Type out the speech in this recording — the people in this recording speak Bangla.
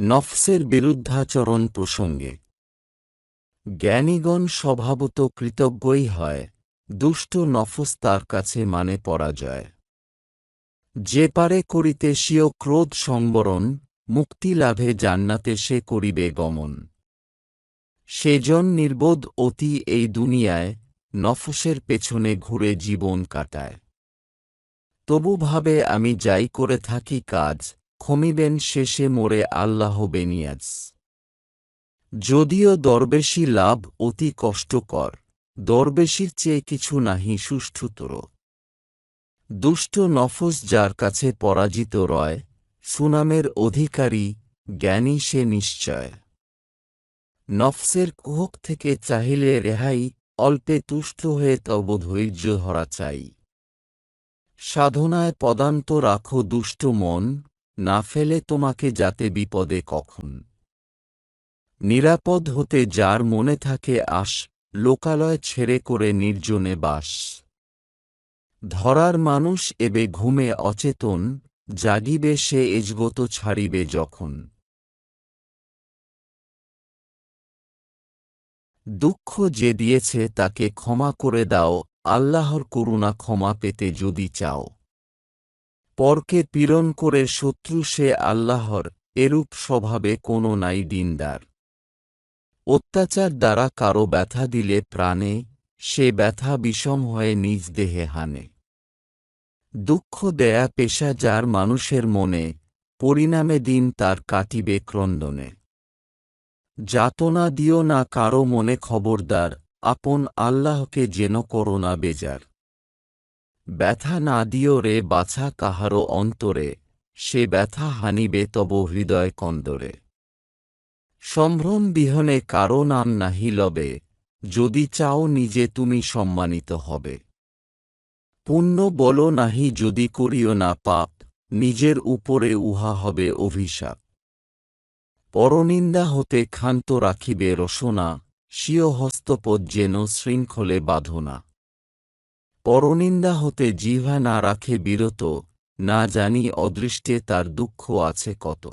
নফসের বিরুদ্ধাচরণ প্রসঙ্গে। জ্ঞানীগণ স্বভাবত কৃতজ্ঞই হয়, দুষ্ট নফস তার কাছে মানে পরাজয়। যে পারে করিতে স্বীয় ক্রোধ সংবরণ, মুক্তি লাভে জান্নাতে সে করিবে গমন। সেজন নির্বোধ অতি এই দুনিয়ায়, নফসের পেছনে ঘুরে জীবন কাটায়। তবু ভাবে আমি যাই করে থাকি কাজ খমিবেন শেষে মোরে আল্লাহ বেনিয়াজ। যদিও দরবেশি লাভ অতি কষ্টকর, দরবেশির চেয়ে কিছু নাহি সুষ্ঠুতর। দুষ্ট নফস যার কাছে পরাজিত রয়, সুনামের অধিকারী, জ্ঞানী সে নিশ্চয়। নফসের কুহক থেকে চাহিলে রেহাই, অল্পে তুষ্ট হয়ে তব ধৈর্য ধরা চাই। সাধনায় পদান্ত রাখো দুষ্ট মন না ফেলে তোমাকে যাতে বিপদে কখন। নিরাপদ হতে যার মনে থাকে আস লোকালয় ছেড়ে করে নির্জনে বাস। ধরার মানুষ এবে ঘুমে অচেতন, জাগিবে সে এজগত ছাড়িবে যখন। দুঃখ যে দিয়েছে তাকে ক্ষমা করে দাও, আল্লাহর করুণা ক্ষমা পেতে যদি চাও। পরকে পীড়ন করে শত্রু সে আল্লাহর, এরূপ স্বভাবে কোনো নাই দিনদার। অত্যাচার দ্বারা কারও ব্যথা দিলে প্রাণে, সে ব্যথা বিষম হয়ে নিজ দেহে হানে। দুঃখ দেয়া পেশা যার মানুষের মনে, পরিণামে দিন তার কাটিবে ক্রন্দনে। যাতনা দিও না কারও মনে খবরদার, আপন আল্লাহকে যেন করো না বেজার। ব্যথা না দিও রে, বাছা কাহারো অন্তরে। সে ব্যথা হানিবে তব হৃদয় কন্দরে। সম্ভ্রম বিহনে কারও নাম নাহি লবে, যদি চাও নিজে তুমি সম্মানিত হবে। পুণ্য বলো নাহি যদি করিও না পাপ, নিজের উপরে উহা হবে অভিশাপ। পরনিন্দা হতে ক্ষান্ত রাখিবে রসনা, স্বীয় হস্তপদ যেন শৃঙ্খলে বাঁধনা। পরনিন্দা হতে জিহ্বা না রাখে বিরত না জানি অদৃষ্টে তার দুঃখ আছে কত।